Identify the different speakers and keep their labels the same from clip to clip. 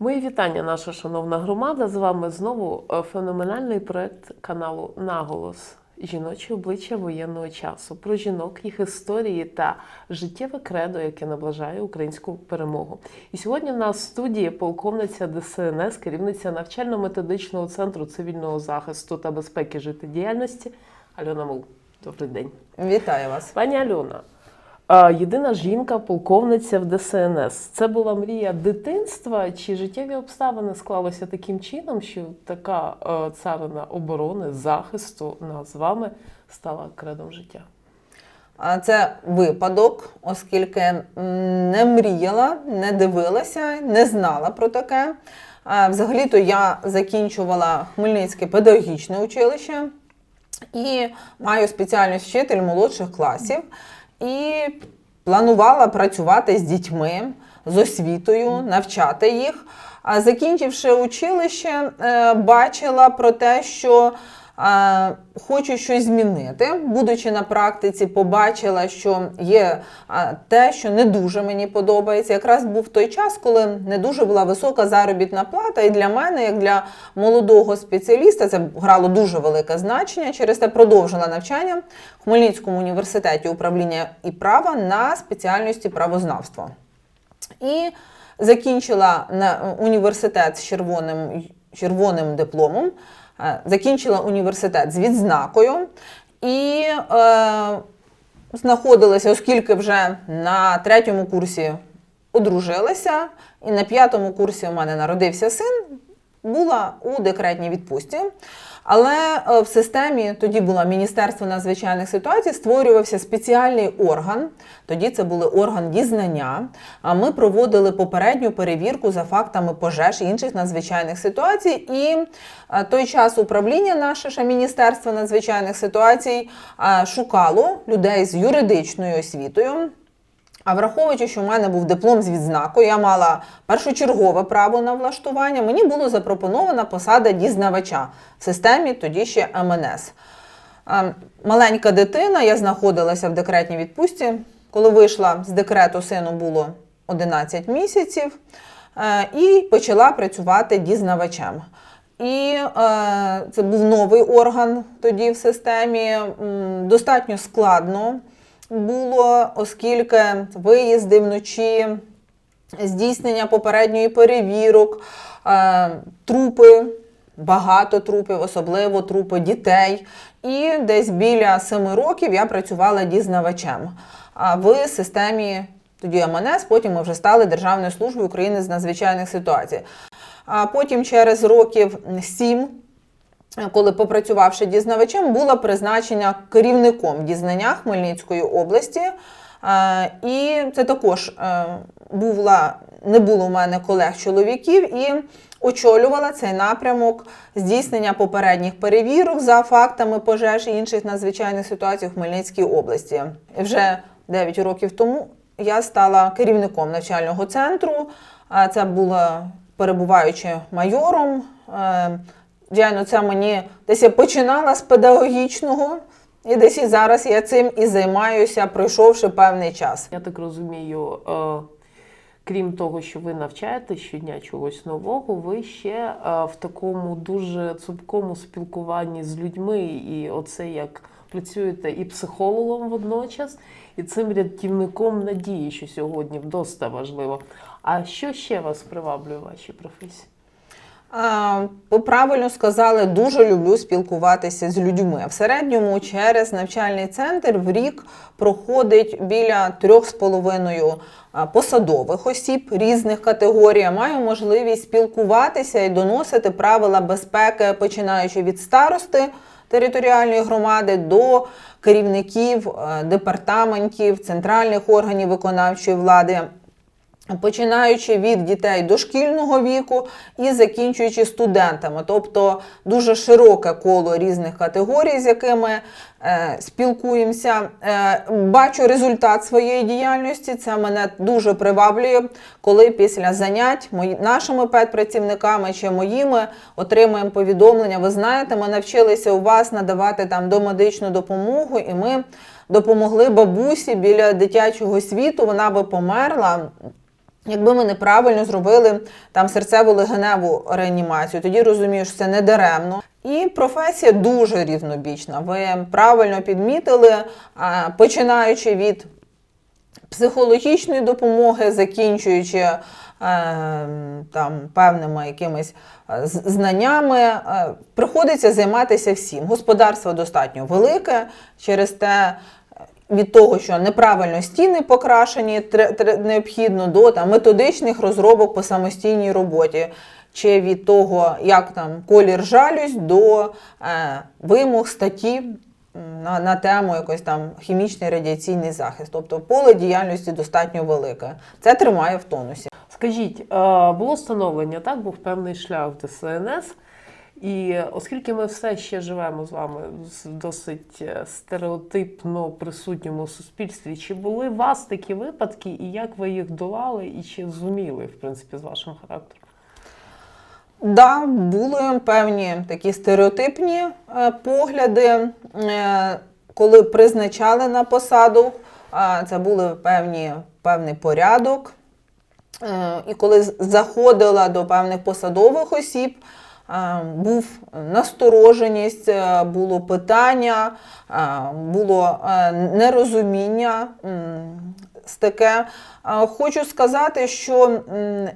Speaker 1: Мої вітання, наша шановна громада. З вами знову е, феноменальний проект каналу Наголос. Жіночі обличчя воєнного часу про жінок, їх історії та життєве кредо, яке наближає українську перемогу. І сьогодні в нас в студії полковниця ДСНС, керівниця навчально-методичного центру цивільного захисту та безпеки життєдіяльності Альона Мул. Добрий день.
Speaker 2: Вітаю вас.
Speaker 1: Пані Альона, єдина жінка, полковниця в ДСНС. Це була мрія дитинства, чи життєві обставини склалися таким чином, що така е, царина оборони, захисту нас з вами стала кредом життя?
Speaker 2: Це випадок, оскільки не мріяла, не дивилася, не знала про таке. Взагалі-то я закінчувала Хмельницьке педагогічне училище і маю спеціальність вчитель молодших класів. І планувала працювати з дітьми, з освітою, навчати їх. А закінчивши училище, е, бачила про те, що хочу щось змінити. Будучи на практиці, побачила, що є те, що не дуже мені подобається. Якраз був той час, коли не дуже була висока заробітна плата, і для мене, як для молодого спеціаліста, це грало дуже велике значення. Через те продовжила навчання в Хмельницькому університеті управління і права на спеціальності правознавства. І закінчила університет з червоним, червоним дипломом, закінчила університет з відзнакою і е, знаходилася, оскільки вже на третьому курсі одружилася, і на п'ятому курсі у мене народився син, була у декретній відпустці. Але е, в системі тоді було Міністерство надзвичайних ситуацій, створювався спеціальний орган. Тоді це були орган дізнання. А ми проводили попередню перевірку за фактами пожеж і інших надзвичайних ситуацій. І е, той час управління наше ще Міністерство надзвичайних ситуацій е, шукало людей з юридичною освітою. А враховуючи, що в мене був диплом з відзнакою, я мала першочергове право на влаштування, мені було запропонована посада дізнавача в системі тоді ще МНС. Е, Маленька дитина, я знаходилася в декретній відпустці. Коли вийшла з декрету, сину було 11 місяців, е, і почала працювати дізнавачем. І е, це був новий орган тоді в системі, достатньо складно було, оскільки виїзди вночі, здійснення попередньої перевірок, е, трупи, багато трупів, особливо трупи дітей. І десь біля семи років я працювала дізнавачем а в системі тоді МНС, потім ми вже стали Державною службою України з надзвичайних ситуацій. А потім через років сім коли попрацювавши дізнавачем, було призначення керівником дізнання Хмельницької області. Е, І це також е, була, не було у мене колег-чоловіків і очолювала цей напрямок здійснення попередніх перевірок за фактами пожеж і інших надзвичайних ситуацій в Хмельницькій області. Вже 9 років тому я стала керівником навчального центру. Е, Це було перебуваючи майором. Е, це мені десь я починала з педагогічного, і десь і зараз я цим і займаюся, пройшовши певний час.
Speaker 1: Я так розумію, е, крім того, що ви навчаєте щодня чогось нового, ви ще е, в такому дуже цупкому спілкуванні з людьми, і оце як працюєте і психологом водночас, і цим рятівником надії, що сьогодні вдоста важливо. А що ще вас приваблює в вашій професії?
Speaker 2: Ви правильно сказали, дуже люблю спілкуватися з людьми. В середньому через навчальний центр в рік проходить біля трьох з половиною а, посадових осіб різних категорій. Маю можливість спілкуватися і доносити правила безпеки, починаючи від старости територіальної громади до керівників е, департаментів, центральних органів виконавчої влади. Починаючи від дітей дошкільного віку і закінчуючи студентами, тобто дуже широке коло різних категорій, з якими е, спілкуємося. Е, бачу результат своєї діяльності. Це мене дуже приваблює, коли після занять мої, нашими педпрацівниками чи моїми отримуємо повідомлення. Ви знаєте, ми навчилися у вас надавати там домедичну допомогу, і ми допомогли бабусі біля дитячого світу. Вона би померла. Якби ми неправильно зробили там серцево-легеневу реанімацію, тоді розумієш, що це не даремно. І професія дуже різнобічна. Ви правильно підмітили, починаючи від психологічної допомоги, закінчуючи е, там певними якимись е, знаннями, е, приходиться займатися всім. Господарство достатньо велике, через те. Від того, що неправильно стіни покрашені, необхідно до там, методичних розробок по самостійній роботі, чи від того, як там колір жалюсь, до е, вимог статті на, на тему якось там хімічний радіаційний захист. Тобто поле діяльності достатньо велике. Це тримає в тонусі.
Speaker 1: Скажіть, е, було становлення, так був певний шлях в ДСНС. І оскільки ми все ще живемо з вами в досить е, стереотипно присутньому суспільстві, чи були у вас такі випадки, і як ви їх долали, і чи зуміли, в принципі, з вашим характером?
Speaker 2: Да, були певні такі стереотипні е, погляди, е, коли призначали на посаду, це певні, певний порядок. І коли заходила до певних посадових осіб, був настороженість, е, було питання, е, було е, нерозуміння. з таке. Хочу сказати, що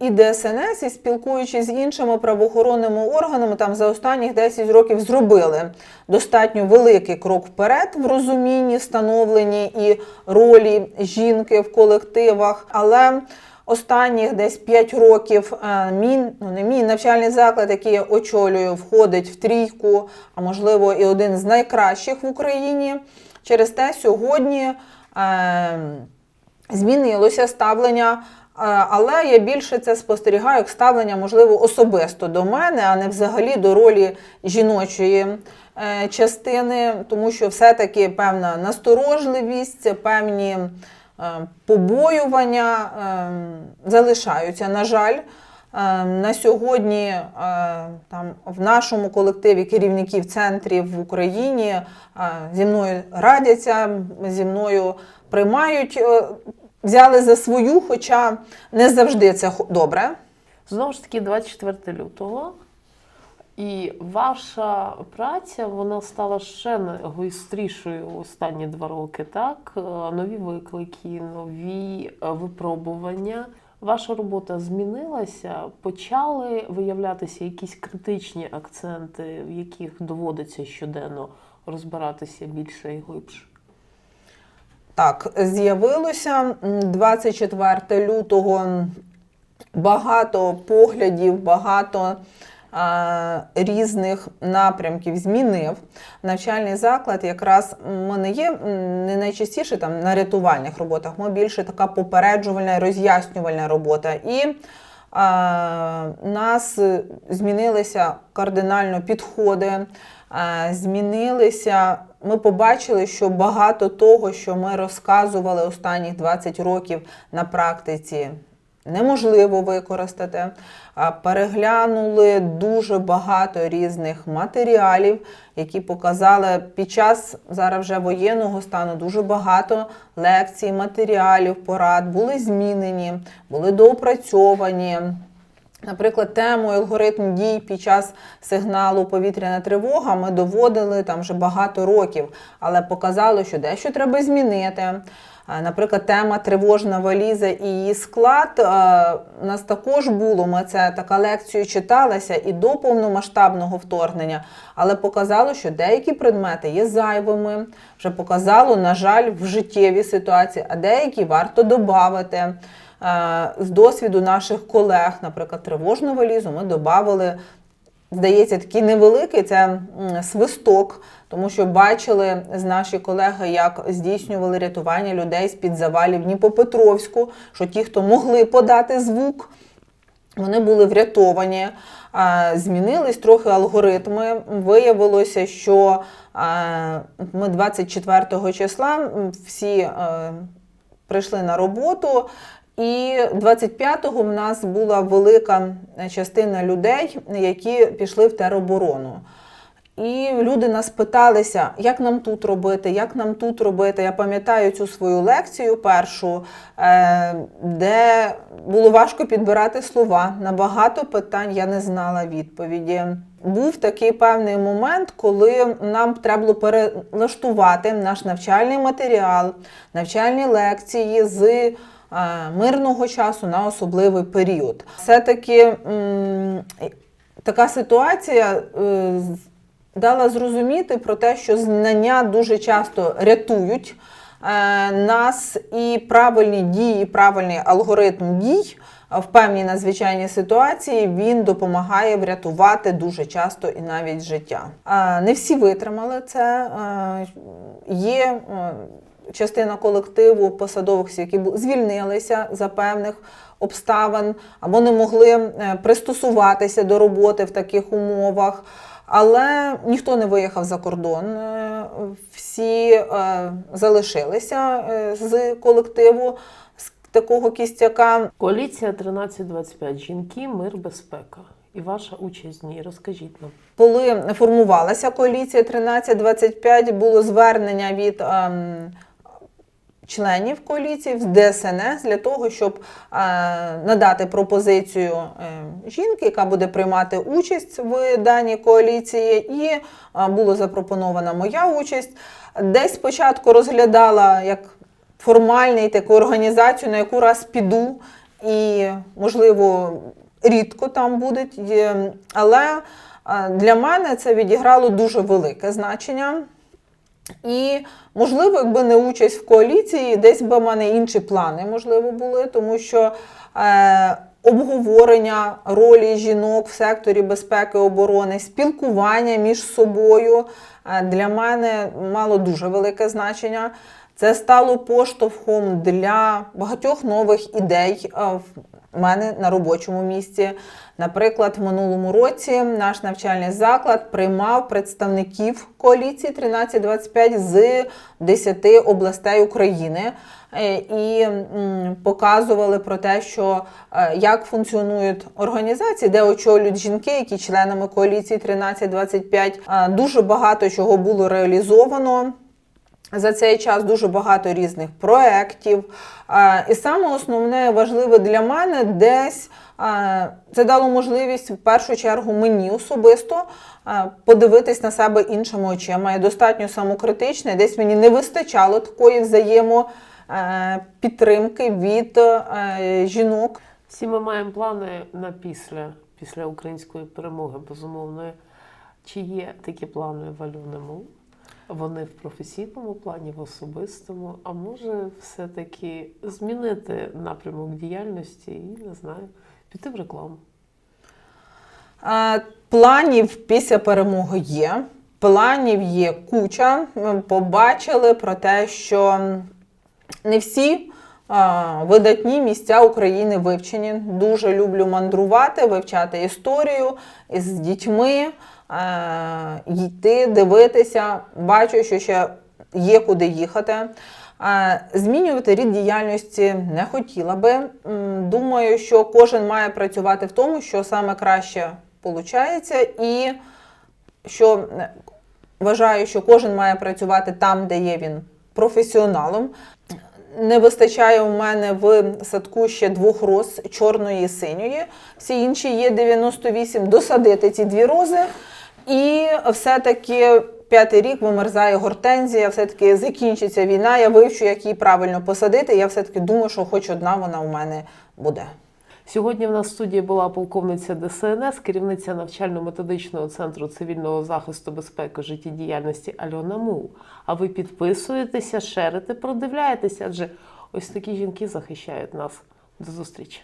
Speaker 2: і ДСНС, і спілкуючись з іншими правоохоронними органами, там за останніх 10 років зробили достатньо великий крок вперед в розумінні, становленні і ролі жінки в колективах. Але Останніх десь 5 років е, мій, ну не мій навчальний заклад, який я очолюю, входить в трійку, а можливо і один з найкращих в Україні. Через те сьогодні е, змінилося ставлення. е, Але я більше це спостерігаю як ставлення, можливо, особисто до мене, а не взагалі до ролі жіночої частини, тому що все-таки певна насторожливість, певні побоювання е, залишаються. На жаль, Е, на сьогодні е, там в нашому колективі керівників центрів в Україні е, зі мною радяться, зі мною приймають, е, взяли за свою, хоча не завжди це добре.
Speaker 1: Знову ж таки, 24 лютого. І ваша праця вона стала ще гострішою останні два роки. Так, Е, нові виклики, нові е, випробування. Ваша робота змінилася, почали виявлятися якісь критичні акценти, в яких доводиться щоденно розбиратися більше і глибше.
Speaker 2: Так, з'явилося 24 лютого багато поглядів, багато різних напрямків змінив. Навчальний заклад якраз ми не є не найчастіше там на рятувальних роботах, ми більше така попереджувальна і роз'яснювальна робота. І а, нас змінилися кардинально підходи, а, змінилися. Ми побачили, що багато того, що ми розказували останніх 20 років на практиці, неможливо використати. Переглянули дуже багато різних матеріалів, які показали під час зараз вже воєнного стану дуже багато лекцій, матеріалів, порад були змінені, були доопрацьовані. Наприклад, тему алгоритм дій під час сигналу повітряна тривога ми доводили там вже багато років, але показало, що дещо треба змінити. Наприклад, тема тривожна валіза і її склад у нас також було. Ми це така лекцію читалася і до повномасштабного вторгнення, але показало, що деякі предмети є зайвими. Вже показало, на жаль, в життєвій ситуації, а деякі варто додати. Е, З досвіду наших колег, наприклад, тривожну валізу, ми додали, здається, такий невеликий це свисток, тому що бачили з наші колеги, як здійснювали рятування людей з-під завалів Дніпропетровську, що ті, хто могли подати звук, вони були врятовані. Змінились трохи алгоритми. Виявилося, що ми 24 числа всі е, прийшли на роботу. І 25-го в нас була велика частина людей, які пішли в тероборону. І люди нас питалися, як нам тут робити, як нам тут робити. Я пам'ятаю цю свою лекцію першу, е, де було важко підбирати слова. На багато питань я не знала відповіді. Був такий певний момент, коли нам треба було перелаштувати наш навчальний матеріал, навчальні лекції з е, мирного часу на особливий період. Все-таки така ситуація е, дала зрозуміти про те, що знання дуже часто рятують е, нас, і правильні дії, правильний алгоритм дій е, в певній надзвичайній ситуації він допомагає врятувати дуже часто і навіть життя. Е, Не всі витримали це. е, Є е, частина колективу посадових, які звільнилися за певних обставин або не могли е, пристосуватися до роботи в таких умовах. Але ніхто не виїхав за кордон. е, Всі е, залишилися з колективу з такого кістяка.
Speaker 1: Коаліція 1325. Жінки, мир, безпека. І ваша участь в ній. Розкажіть нам.
Speaker 2: Коли формувалася коаліція 1325, було звернення від ем, членів коаліції в ДСНС для того, щоб е, надати пропозицію е, жінки, яка буде приймати участь в даній коаліції, і е, була запропонована моя участь. Десь спочатку розглядала як формальний таку організацію, на яку раз піду, і, можливо, рідко там будуть. Але для мене це відіграло дуже велике значення. І, можливо, якби не участь в коаліції, десь би в мене інші плани, можливо, були, тому що е, обговорення ролі жінок в секторі безпеки оборони, спілкування між собою е, для мене мало дуже велике значення. Це стало поштовхом для багатьох нових ідей в мене на робочому місці. Наприклад, в минулому році наш навчальний заклад приймав представників коаліції 1325 з 10 областей України е, і показували про те, що е, як функціонують організації, де очолюють жінки, які членами коаліції 1325. Е, Дуже багато чого було реалізовано. За цей час дуже багато різних проєктів. І саме основне важливе для мене десь це дало можливість в першу чергу мені особисто подивитись на себе іншими очима. Я достатньо самокритична, десь мені не вистачало такої взаємопідтримки від жінок.
Speaker 1: Всі ми маємо плани на після, після української перемоги, безумовно. Чи є такі плани в Альони Мул? Вони в професійному плані, в особистому, а може все-таки змінити напрямок діяльності і не знаю, піти в рекламу.
Speaker 2: Планів після перемоги є. Планів є куча. Ми побачили про те, що не всі видатні місця України вивчені. Дуже люблю мандрувати, вивчати історію з дітьми, йти, дивитися. Бачу, що ще є куди їхати. Е, Змінювати рід діяльності не хотіла би. Думаю, що кожен має працювати в тому, що саме краще виходить, і що е, вважаю, що кожен має працювати там, де є він професіоналом. Не вистачає у мене в садку ще двох роз чорної і синьої. Всі інші є 98. Досадити ці дві рози. І все-таки п'ятий рік вимерзає гортензія, все-таки закінчиться війна. Я вивчу, як її правильно посадити. Я все-таки думаю, що хоч одна вона у мене буде.
Speaker 1: Сьогодні в нас в студії була полковниця ДСНС, керівниця навчально-методичного центру цивільного захисту безпеки життєдіяльності Альона Мул. А ви підписуєтеся, шерите, продивляєтеся, адже ось такі жінки захищають нас. До зустрічі!